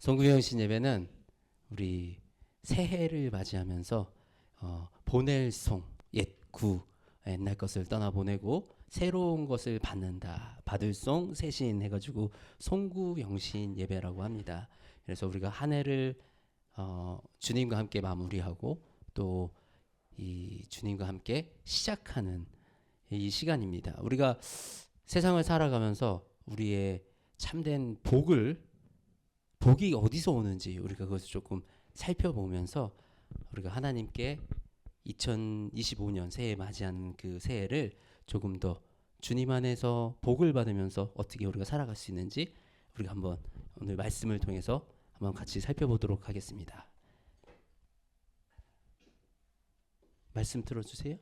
성구영신 예배는 우리 새해를 맞이하면서 어, 보낼 송, 옛구, 옛날 것을 떠나 보내고 새로운 것을 받는다. 받을 송, 새신 해가지고 송구영신 예배라고 합니다. 그래서 우리가 한 해를 어, 주님과 함께 마무리하고 또 이 주님과 함께 시작하는 이 시간입니다. 우리가 세상을 살아가면서 우리의 참된 복을 복이 어디서 오는지 우리가 그것을 조금 살펴보면서 우리가 하나님께 2025년 새해 맞이하는 그 새해를 조금 더 주님 안에서 복을 받으면서 어떻게 우리가 살아갈 수 있는지 우리가 한번 오늘 말씀을 통해서 한번 같이 살펴보도록 하겠습니다. 말씀 들어주세요.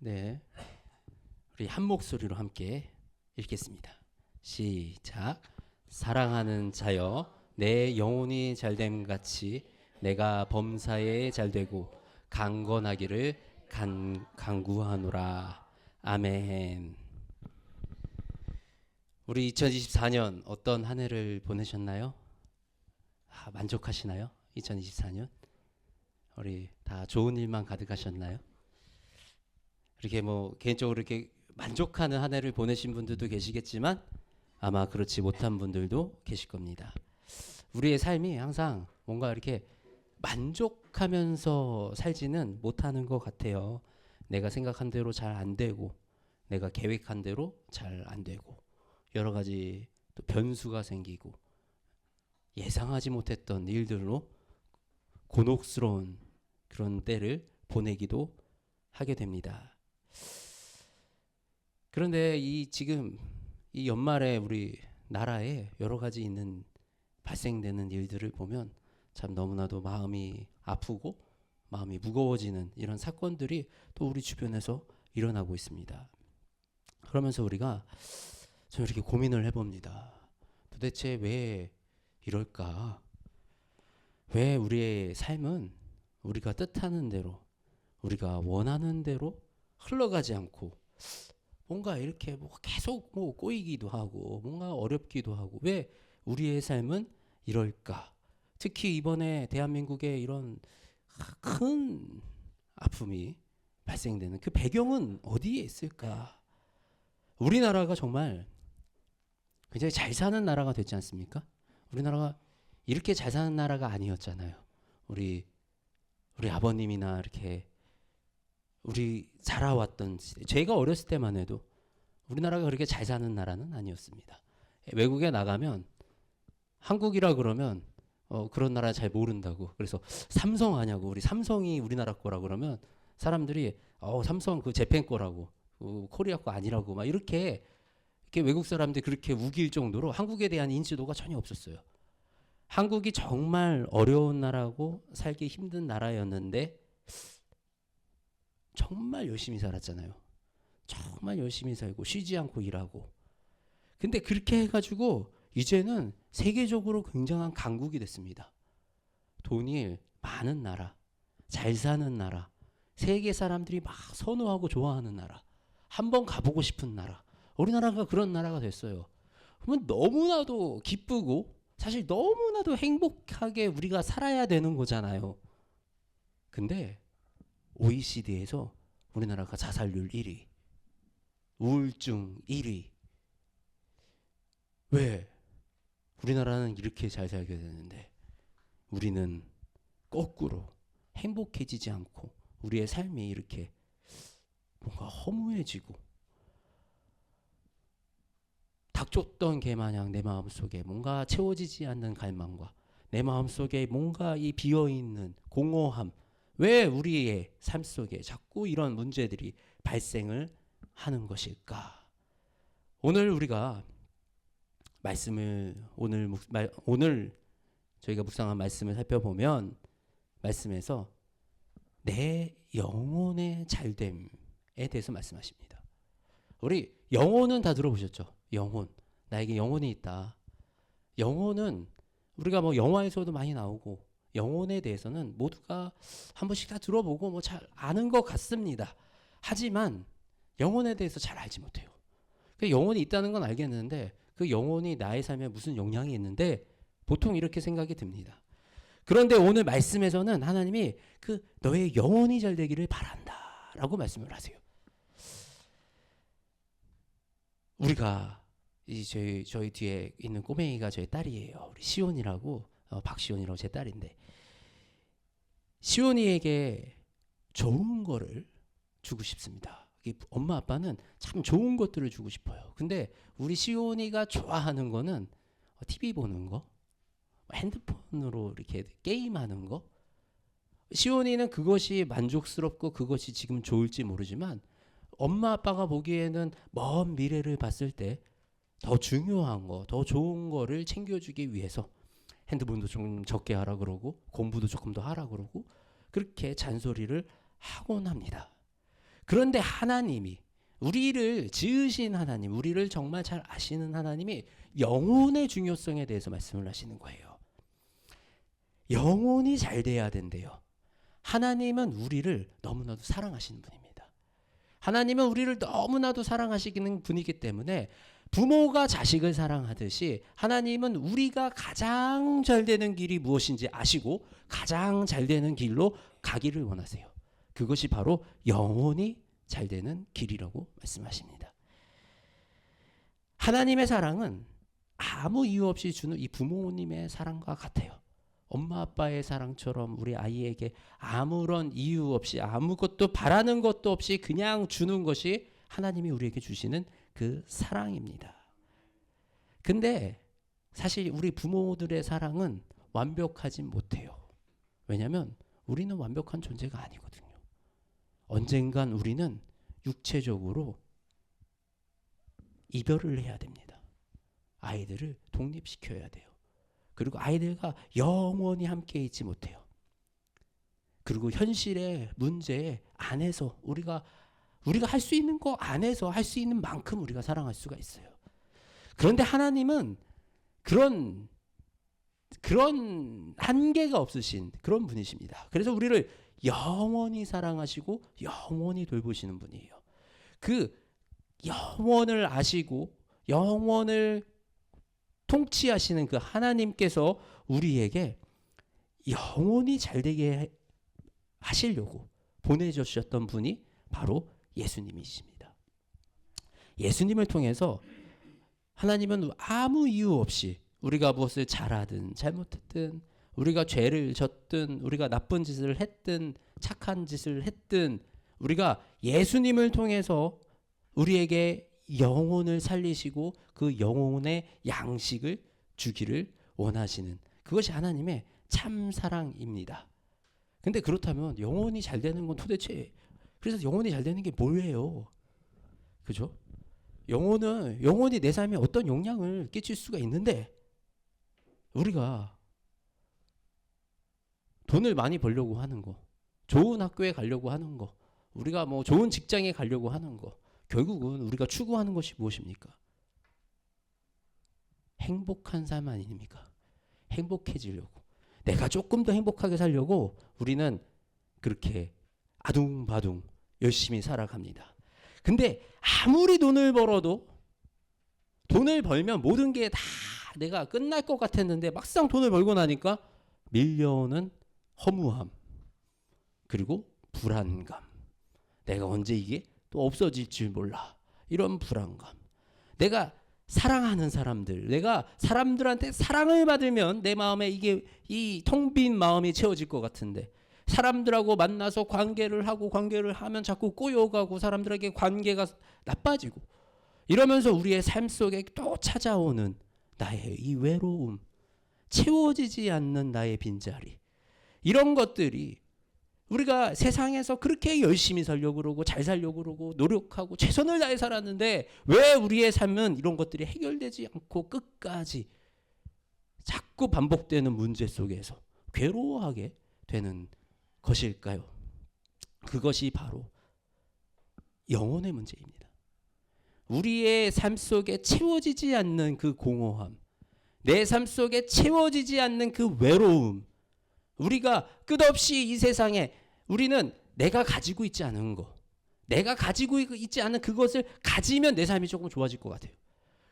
네. 우리 한 목소리로 함께 읽겠습니다. 시작. 사랑하는 자여 내 영혼이 잘됨 같이 내가 범사에 잘되고 강건하기를 간, 간구하노라. 아멘. 우리 2024년 어떤 한 해를 보내셨나요? 아, 만족하시나요? 2024년? 우리 다 좋은 일만 가득하셨나요? 이렇게 뭐 개인적으로 이렇게 만족하는 한 해를 보내신 분들도 계시겠지만 아마 그렇지 못한 분들도 계실 겁니다. 우리의 삶이 항상 뭔가 이렇게 만족하면서 살지는 못하는 것 같아요. 내가 생각한 대로 잘 안 되고 내가 계획한 대로 잘 안 되고 여러 가지 또 변수가 생기고 예상하지 못했던 일들로 곤혹스러운 그런 때를 보내기도 하게 됩니다. 그런데 이 지금 이 연말에 우리 나라에 여러 가지 있는 발생되는 일들을 보면 참 너무나도 마음이 아프고 마음이 무거워지는 이런 사건들이 또 우리 주변에서 일어나고 있습니다. 그러면서 우리가 좀 이렇게 고민을 해봅니다. 도대체 왜 이럴까? 왜 우리의 삶은 우리가 뜻하는 대로, 우리가 원하는 대로 흘러가지 않고 뭔가 이렇게 뭐 계속 뭐 꼬이기도 하고 뭔가 어렵기도 하고 왜 우리의 삶은 이럴까? 특히 이번에 대한민국에 이런 큰 아픔이 발생되는 그 배경은 어디에 있을까? 우리나라가 정말 굉장히 잘 사는 나라가 됐지 않습니까? 우리나라가 이렇게 잘 사는 나라가 아니었잖아요. 우리 우리 아버님이나 이렇게 우리 자라왔던 시대, 제가 어렸을 때만 해도 우리나라가 그렇게 잘 사는 나라는 아니었습니다. 외국에 나가면 한국이라 그러면 어, 그런 나라 잘 모른다고. 그래서 삼성 아냐고. 우리 삼성이 우리나라 거라 그러면 사람들이 어, 삼성 그 재팬 거라고. 어, 코리아 거 아니라고. 막 이렇게 이렇게 외국 사람들이 그렇게 우길 정도로 한국에 대한 인지도가 전혀 없었어요. 한국이 정말 어려운 나라고 살기 힘든 나라였는데 정말 열심히 살았잖아요. 정말 열심히 살고 쉬지 않고 일하고. 근데 그렇게 해가지고 이제는 세계적으로 굉장한 강국이 됐습니다. 돈이 많은 나라, 잘 사는 나라, 세계 사람들이 막 선호하고 좋아하는 나라, 한번 가보고 싶은 나라. 우리나라가 그런 나라가 됐어요. 그러면 너무나도 기쁘고 사실 너무나도 행복하게 우리가 살아야 되는 거잖아요. 근데 OECD에서 우리나라가 자살률 1위, 우울증 1위. 왜? 우리나라는 이렇게 잘 살게 되는데 우리는 거꾸로 행복해지지 않고 우리의 삶이 이렇게 뭔가 허무해지고 닥쳤던 개 마냥 내 마음속에 뭔가 채워지지 않는 갈망과 내 마음속에 뭔가 이 비어있는 공허함 왜 우리의 삶 속에 자꾸 이런 문제들이 발생을 하는 것일까? 오늘 우리가 말씀을 오늘 오늘 저희가 묵상한 말씀을 살펴보면 말씀에서 내 영혼의 잘됨에 대해서 말씀하십니다. 우리 영혼은 다 들어보셨죠? 영혼. 나에게 영혼이 있다. 영혼은 우리가 뭐 영화에서도 많이 나오고 영혼에 대해서는 모두가 한 번씩 다 들어보고 뭐 잘 아는 것 같습니다. 하지만 영혼에 대해서 잘 알지 못해요. 그 영혼이 있다는 건 알겠는데 그 영혼이 나의 삶에 무슨 영향이 있는데 보통 이렇게 생각이 듭니다. 그런데 오늘 말씀에서는 하나님이 그 너의 영혼이 잘 되기를 바란다 라고 말씀을 하세요. 우리가 이 저희 저희 뒤에 있는 꼬맹이가 저희 딸이에요. 우리 시온이라고 어, 박시온이라고 제 딸인데 시온이에게 좋은 거를 주고 싶습니다. 이 엄마 아빠는 참 좋은 것들을 주고 싶어요. 근데 우리 시온이가 좋아하는 거는 TV 보는 거, 핸드폰으로 이렇게 게임하는 거. 시온이는 그것이 만족스럽고 그것이 지금 좋을지 모르지만 엄마 아빠가 보기에는 먼 미래를 봤을 때 더 중요한 거, 더 좋은 거를 챙겨주기 위해서 핸드폰도 좀 적게 하라 그러고 공부도 조금 더 하라 그러고 그렇게 잔소리를 하곤 합니다. 그런데 하나님이 우리를 지으신 하나님, 우리를 정말 잘 아시는 하나님이 영혼의 중요성에 대해서 말씀을 하시는 거예요. 영혼이 잘 돼야 된대요. 하나님은 우리를 너무나도 사랑하시는 분입니다. 하나님은 우리를 너무나도 사랑하시는 분이기 때문에 부모가 자식을 사랑하듯이 하나님은 우리가 가장 잘 되는 길이 무엇인지 아시고 가장 잘 되는 길로 가기를 원하세요. 그것이 바로 영혼이 잘 되는 길이라고 말씀하십니다. 하나님의 사랑은 아무 이유 없이 주는 이 부모님의 사랑과 같아요. 엄마 아빠의 사랑처럼 우리 아이에게 아무런 이유 없이 아무것도 바라는 것도 없이 그냥 주는 것이 하나님이 우리에게 주시는 그 사랑입니다. 근데 사실 우리 부모들의 사랑은 완벽하지 못해요. 왜냐하면 우리는 완벽한 존재가 아니거든요. 언젠간 우리는 육체적으로 이별을 해야 됩니다. 아이들을 독립시켜야 돼요. 그리고 아이들과 영원히 함께 있지 못해요. 그리고 현실의 문제 안에서 우리가 우리가 할 수 있는 거 안에서 할 수 있는 만큼 우리가 사랑할 수가 있어요. 그런데 하나님은 그런 그런 한계가 없으신 그런 분이십니다. 그래서 우리를 영원히 사랑하시고 영원히 돌보시는 분이에요. 그 영원을 아시고 영원을 통치하시는 그 하나님께서 우리에게 영원히 잘 되게 하시려고 보내주셨던 분이 바로 예수님이십니다. 예수님을 통해서 하나님은 아무 이유 없이 우리가 무엇을 잘하든 잘못했든 우리가 죄를 졌든 우리가 나쁜 짓을 했든 착한 짓을 했든 우리가 예수님을 통해서 우리에게 영혼을 살리시고 그 영혼의 양식을 주기를 원하시는 그것이 하나님의 참 사랑입니다. 근데 그렇다면 영혼이 잘 되는 건 도대체 그래서 영혼이 잘 되는 게 뭐예요? 그죠? 영혼은 영혼이 내 삶에 어떤 영향을 끼칠 수가 있는데 우리가 돈을 많이 벌려고 하는 거, 좋은 학교에 가려고 하는 거, 우리가 뭐 좋은 직장에 가려고 하는 거, 결국은 우리가 추구하는 것이 무엇입니까? 행복한 삶 아닙니까? 행복해지려고. 내가 조금 더 행복하게 살려고 우리는 그렇게 아둥바둥 열심히 살아갑니다. 근데 아무리 돈을 벌어도 돈을 벌면 모든 게 다 내가 끝날 것 같았는데 막상 돈을 벌고 나니까 밀려오는 허무함 그리고 불안감. 내가 언제 이게 또 없어질 줄 몰라. 이런 불안감. 내가 사랑하는 사람들 내가 사람들한테 사랑을 받으면 내 마음에 이게 이 텅 빈 마음이 채워질 것 같은데 사람들하고 만나서 관계를 하고 관계를 하면 자꾸 꼬여가고 사람들에게 관계가 나빠지고 이러면서 우리의 삶 속에 또 찾아오는 나의 이 외로움, 채워지지 않는 나의 빈자리. 이런 것들이 우리가 세상에서 그렇게 열심히 살려고 그러고 잘 살려고 그러고 노력하고 최선을 다해 살았는데 왜 우리의 삶은 이런 것들이 해결되지 않고 끝까지 자꾸 반복되는 문제 속에서 괴로워하게 되는 것일까요? 그것이 바로 영혼의 문제입니다. 우리의 삶 속에 채워지지 않는 그 공허함, 내 삶 속에 채워지지 않는 그 외로움, 우리가 끝없이 이 세상에 우리는 내가 가지고 있지 않은 거, 내가 가지고 있지 않은 그것을 가지면 내 삶이 조금 좋아질 것 같아요.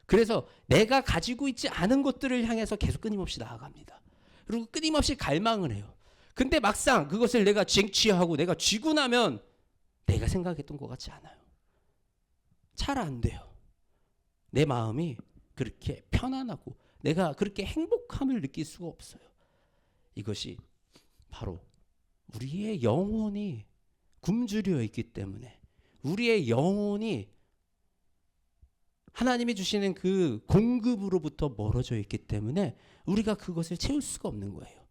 그래서 내가 가지고 있지 않은 것들을 향해서 계속 끊임없이 나아갑니다. 그리고 끊임없이 갈망을 해요. 근데 막상 그것을 내가 쟁취하고 내가 쥐고 나면 내가 생각했던 것 같지 않아요. 잘 안 돼요. 내 마음이 그렇게 편안하고 내가 그렇게 행복함을 느낄 수가 없어요. 이것이 바로 우리의 영혼이 굶주려 있기 때문에 우리의 영혼이 하나님이 주시는 그 공급으로부터 멀어져 있기 때문에 우리가 그것을 채울 수가 없는 거예요.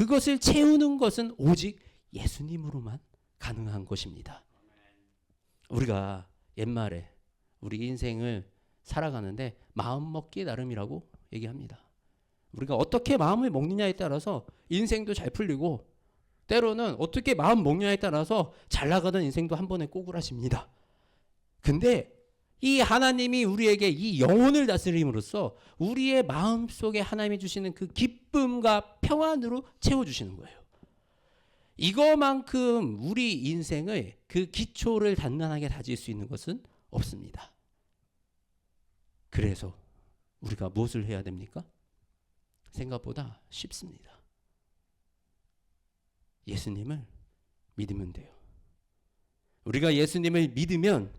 그것을 채우는 것은 오직 예수님으로만 가능한 것입니다. 우리가 옛말에 우리 인생을 살아가는데 마음 먹기 나름이라고 얘기합니다. 우리가 어떻게 마음을 먹느냐에 따라서 인생도 잘 풀리고 때로는 어떻게 마음 먹냐에 따라서 잘 나가는 인생도 한 번에 꼬꾸라집니다. 근데 이 하나님이 우리에게 이 영혼을 다스림으로써 우리의 마음 속에 하나님이 주시는 그 기쁨과 평안으로 채워주시는 거예요. 이거만큼 우리 인생의 그 기초를 단단하게 다질 수 있는 것은 없습니다. 그래서 우리가 무엇을 해야 됩니까? 생각보다 쉽습니다. 예수님을 믿으면 돼요. 우리가 예수님을 믿으면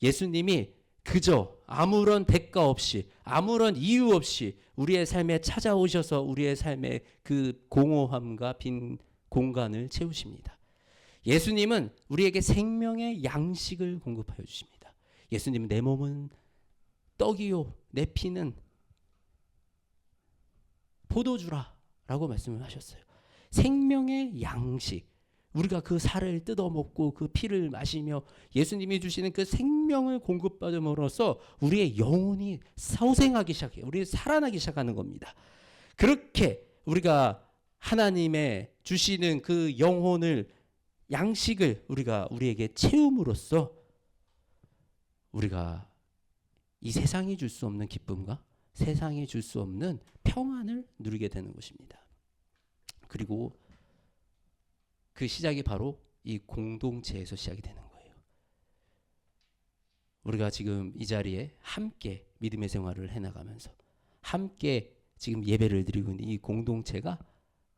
예수님이 그저 아무런 대가 없이 아무런 이유 없이 우리의 삶에 찾아오셔서 우리의 삶의 그 공허함과 빈 공간을 채우십니다. 예수님은 우리에게 생명의 양식을 공급하여 주십니다. 예수님은 내 몸은 떡이요 내 피는 포도주라라고 말씀을 하셨어요. 생명의 양식. 우리가 그 살을 뜯어 먹고 그 피를 마시며 예수님이 주시는 그 생명을 공급받음으로써 우리의 영혼이 사생하기 시작해요. 우리 살아나기 시작하는 겁니다. 그렇게 우리가 하나님의 주시는 그 영혼을 양식을 우리가 우리에게 채움으로써 우리가 이 세상이 줄 수 없는 기쁨과 세상이 줄 수 없는 평안을 누리게 되는 것입니다. 그리고 그 시작이 바로 이 공동체에서 시작이 되는 거예요. 우리가 지금 이 자리에 함께 믿음의 생활을 해나가면서 함께 지금 예배를 드리고 있는 이 공동체가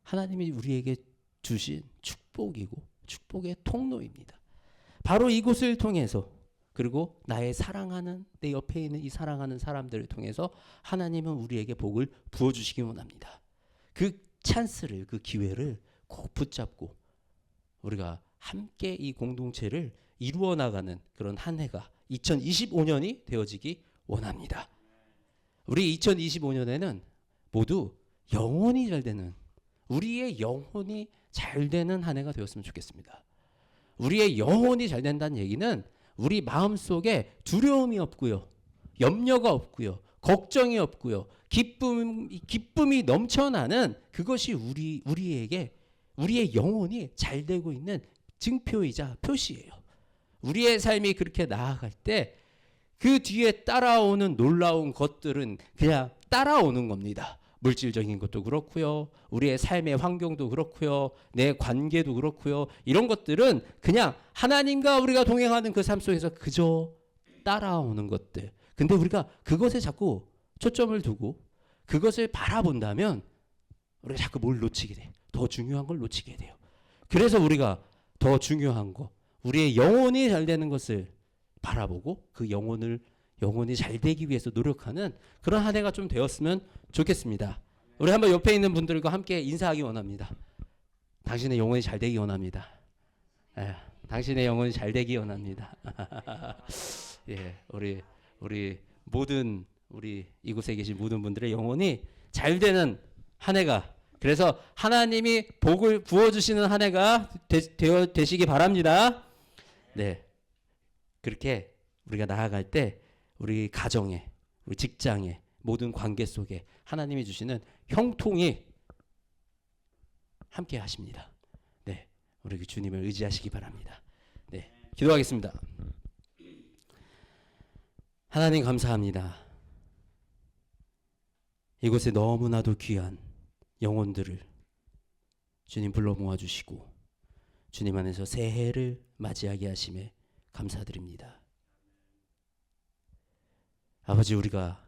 하나님이 우리에게 주신 축복이고 축복의 통로입니다. 바로 이곳을 통해서 그리고 나의 사랑하는 내 옆에 있는 이 사랑하는 사람들을 통해서 하나님은 우리에게 복을 부어 주시기 원합니다. 그 찬스를 그 기회를 꼭 붙잡고 우리가 함께 이 공동체를 이루어 나가는 그런 한 해가 2025년이 되어지기 원합니다. 우리 2025년에는 모두 영혼이 잘 되는 우리의 영혼이 잘 되는 한 해가 되었으면 좋겠습니다. 우리의 영혼이 잘 된다는 얘기는 우리 마음 속에 두려움이 없고요. 염려가 없고요. 걱정이 없고요. 기쁨 기쁨이 넘쳐나는 그것이 우리 우리에게 우리의 영혼이 잘 되고 있는 증표이자 표시예요. 우리의 삶이 그렇게 나아갈 때 그 뒤에 따라오는 놀라운 것들은 그냥 따라오는 겁니다. 물질적인 것도 그렇고요. 우리의 삶의 환경도 그렇고요. 내 관계도 그렇고요. 이런 것들은 그냥 하나님과 우리가 동행하는 그 삶 속에서 그저 따라오는 것들. 근데 우리가 그것에 자꾸 초점을 두고 그것을 바라본다면 우리가 자꾸 뭘 놓치게 돼. 더 중요한 걸 놓치게 돼요. 그래서 우리가 더 중요한 거, 우리의 영혼이 잘 되는 것을 바라보고 그 영혼을 영혼이 잘 되기 위해서 노력하는 그런 한 해가 좀 되었으면 좋겠습니다. 우리 한번 옆에 있는 분들과 함께 인사하기 원합니다. 당신의 영혼이 잘 되기 원합니다. 예, 당신의 영혼이 잘 되기 원합니다. 예, 우리 우리 모든 우리 이곳에 계신 모든 분들의 영혼이 잘 되는 한 해가 그래서 하나님이 복을 부어 주시는 한 해가 되, 되시기 바랍니다. 네. 그렇게 우리가 나아갈 때 우리 가정에 우리 직장에 모든 관계 속에 하나님이 주시는 형통이 함께 하십니다. 네. 우리 그 주님을 의지하시기 바랍니다. 네. 기도하겠습니다. 하나님 감사합니다. 이곳에 너무나도 귀한 영혼들을 주님 불러 모아 주시고 주님 안에서 새해를 맞이하게 하심에 감사드립니다. 아버지 우리가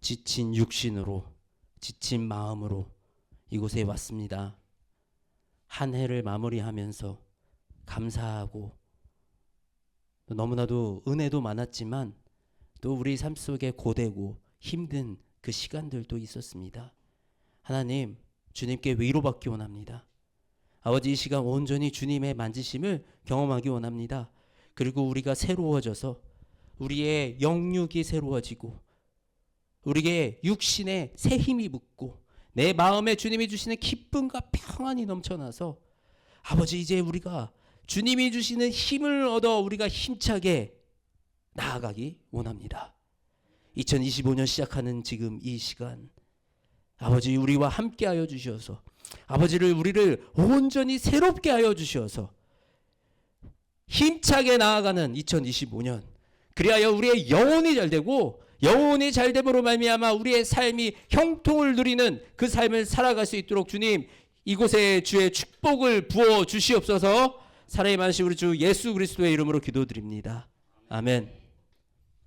지친 육신으로 지친 마음으로 이곳에 왔습니다. 한 해를 마무리하면서 감사하고 또 너무나도 은혜도 많았지만 또 우리 삶 속에 고되고 힘든 그 시간들도 있었습니다. 하나님, 주님께 위로받기 원합니다. 아버지 이 시간 온전히 주님의 만지심을 경험하기 원합니다. 그리고 우리가 새로워져서 우리의 영육이 새로워지고 우리의 육신에 새 힘이 붙고 내 마음에 주님이 주시는 기쁨과 평안이 넘쳐나서 아버지 이제 우리가 주님이 주시는 힘을 얻어 우리가 힘차게 나아가기 원합니다. 2025년 시작하는 지금 이 시간 아버지 우리와 함께 하여 주셔서 아버지를 우리를 온전히 새롭게 하여 주셔서 힘차게 나아가는 2025년 그리하여 우리의 영혼이 잘 되고 영혼이 잘 됨으로 말미암아 우리의 삶이 형통을 누리는 그 삶을 살아갈 수 있도록 주님 이곳에 주의 축복을 부어 주시옵소서 사랑이 많으신 우리 주 예수 그리스도의 이름으로 기도드립니다. 아멘.